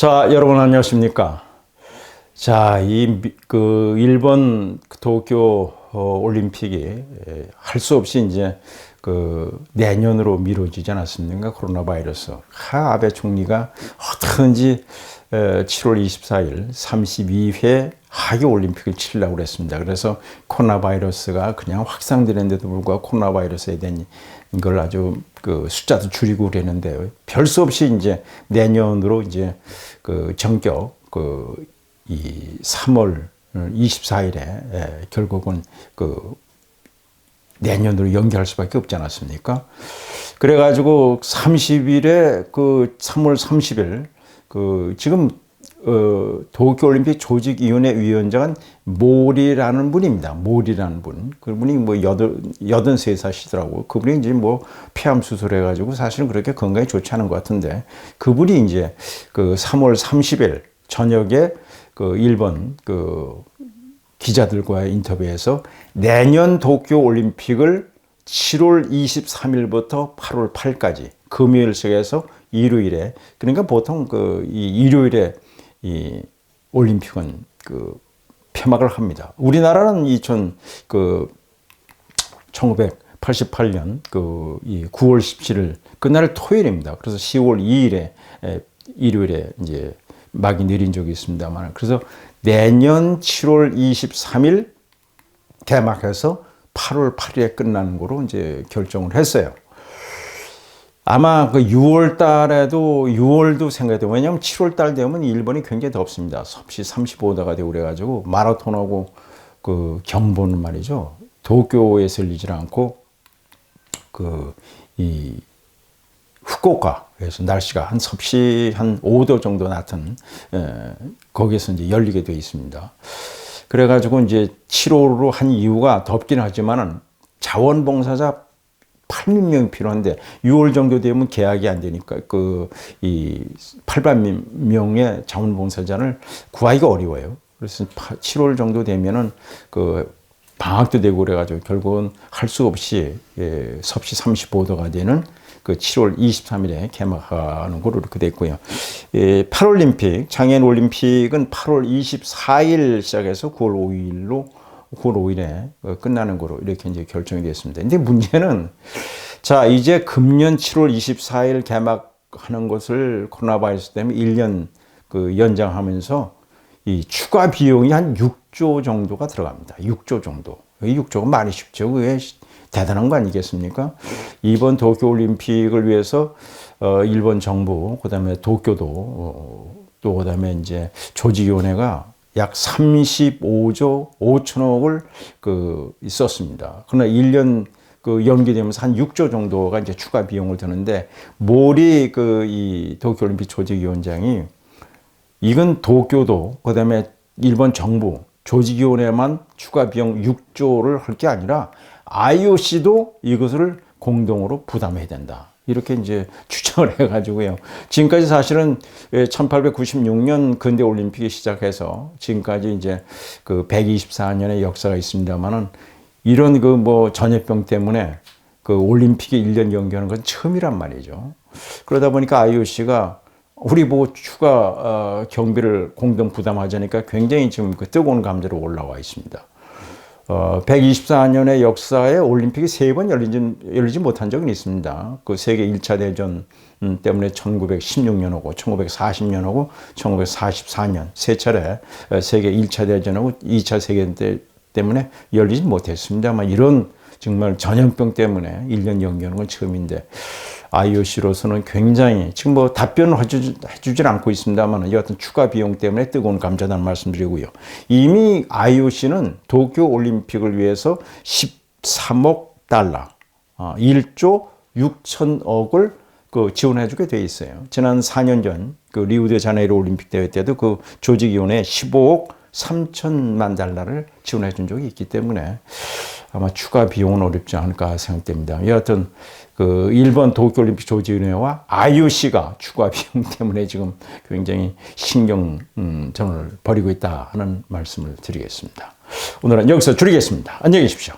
자, 여러분 안녕하십니까? 자, 이 그 일본 도쿄 어, 올림픽이 할 수 없이 이제 그 내년으로 미뤄지지 않았습니까? 코로나 바이러스. 하 아베 총리가 어떻게든지 7월 24일 32회 하계 올림픽을 치려고 그랬습니다. 그래서 코로나 바이러스가 그냥 확산되는데도 불구하고 코로나 바이러스에 대한 걸 아주 그 숫자도 줄이고 그랬는데요. 별수 없이 이제 내년으로 이제 그 전격 그 이 3월 24일에 결국은 그 내년으로 연기할 수밖에 없지 않았습니까? 그래가지고 30일에 그 3월 30일 그 지금 어, 도쿄올림픽 조직위원회 위원장은 모리라는 분입니다. 모리라는 분. 그분이 뭐 여든, 여든 세 사시더라고. 그분이 이제 뭐 폐암 수술해가지고 사실은 그렇게 건강에 좋지 않은 것 같은데 그분이 이제 그 3월 30일 저녁에 그 일본 그 기자들과의 인터뷰에서 내년 도쿄 올림픽을 7월 23일부터 8월 8일까지 금요일 속에서 일요일에 그러니까 보통 그 이 일요일에 이 올림픽은 그 폐막을 합니다. 우리나라는 2000 그 1988년 그이 9월 17일 그날 토요일입니다. 그래서 10월 2일에 일요일에 이제 막이 내린 적이 있습니다만 그래서 내년 7월 23일 개막해서 8월 8일에 끝나는 거로 이제 결정을 했어요. 아마 그 6월 달에도 6월도 생각해도 왜냐면 7월 달 되면 일본이 굉장히 덥습니다. 섭씨 35도가 되고 그래가지고 마라톤하고 그 경보는 말이죠. 도쿄에서 열리질 않고 그 이 후쿠오카에서 날씨가 한 섭씨 한 5도 정도 낮은 에, 거기에서 이제 열리게 되어 있습니다. 그래가지고 이제 7월로 한 이유가 덥긴 하지만은 자원봉사자 8만 명이 필요한데 6월 정도 되면 계약이 안 되니까 그 이 8만 명의 자원봉사자를 구하기가 어려워요. 그래서 7월 정도 되면은 그 방학도 되고 그래가지고 결국은 할 수 없이 예, 섭씨 35도가 되는 그 7월 23일에 개막하는 걸로 이렇게 됐고요. 예, 8올림픽, 장애인 올림픽은 8월 24일 시작해서 9월 5일로 9월 5일에 끝나는 거로 이렇게 이제 결정이 됐습니다. 근데 문제는 자, 이제 금년 7월 24일 개막하는 것을 코로나 바이러스 때문에 1년 그 연장하면서 이 추가 비용이 한 6조 정도가 들어갑니다. 6조 정도. 6조가 많이 쉽죠. 그게 대단한 거 아니겠습니까? 이번 도쿄 올림픽을 위해서 어, 일본 정부, 그 다음에 도쿄도, 어, 또 그 다음에 이제 조직위원회가 약 35조 5천억을 그 있었습니다. 그러나 1년 그 연기되면서 한 6조 정도가 이제 추가 비용을 드는데 모리 그 이 도쿄올림픽 조직위원장이 이건 도쿄도 그다음에 일본 정부 조직위원회만 추가 비용 6조를 할 게 아니라 IOC도 이것을 공동으로 부담해야 된다. 이렇게 이제 추정을 해가지고요. 지금까지 사실은 1896년 근대 올림픽이 시작해서 지금까지 이제 그 124년의 역사가 있습니다만은 이런 그 뭐 전염병 때문에 그 올림픽이 1년 연기하는 건 처음이란 말이죠. 그러다 보니까 IOC가 우리 보고 추가 어, 경비를 공동 부담하자니까 굉장히 지금 그 뜨거운 감정으로 올라와 있습니다. 어, 124년의 역사에 올림픽이 세 번 열리지, 열리지 못한 적은 있습니다. 그 세계 1차 대전 때문에 1916년하고 1940년하고 1944년 세 차례 세계 1차 대전하고 2차 세계대 때문에 열리지 못했습니다만 이런 정말 전염병 때문에 1년 연기하는 건 처음인데 IOC로서는 굉장히 지금 뭐 답변을 해주, 해주질 않고 있습니다만 여하튼 추가 비용 때문에 뜨거운 감자단 말씀드리고요. 이미 IOC는 도쿄 올림픽을 위해서 13억 달러, 1조 어, 6천억을 그 지원해주게 돼 있어요. 지난 4년 전 그 리우데자네이루 올림픽 대회 때도 그 조직위원회 15억 3천만 달러를 지원해 준 적이 있기 때문에 아마 추가 비용은 어렵지 않을까 생각됩니다. 여하튼 그 일본 도쿄올림픽 조직위원회와 IOC가 추가 비용 때문에 지금 굉장히 신경전을 음, 벌이고 있다 하는 말씀을 드리겠습니다. 오늘은 여기서 줄이겠습니다. 안녕히 계십시오.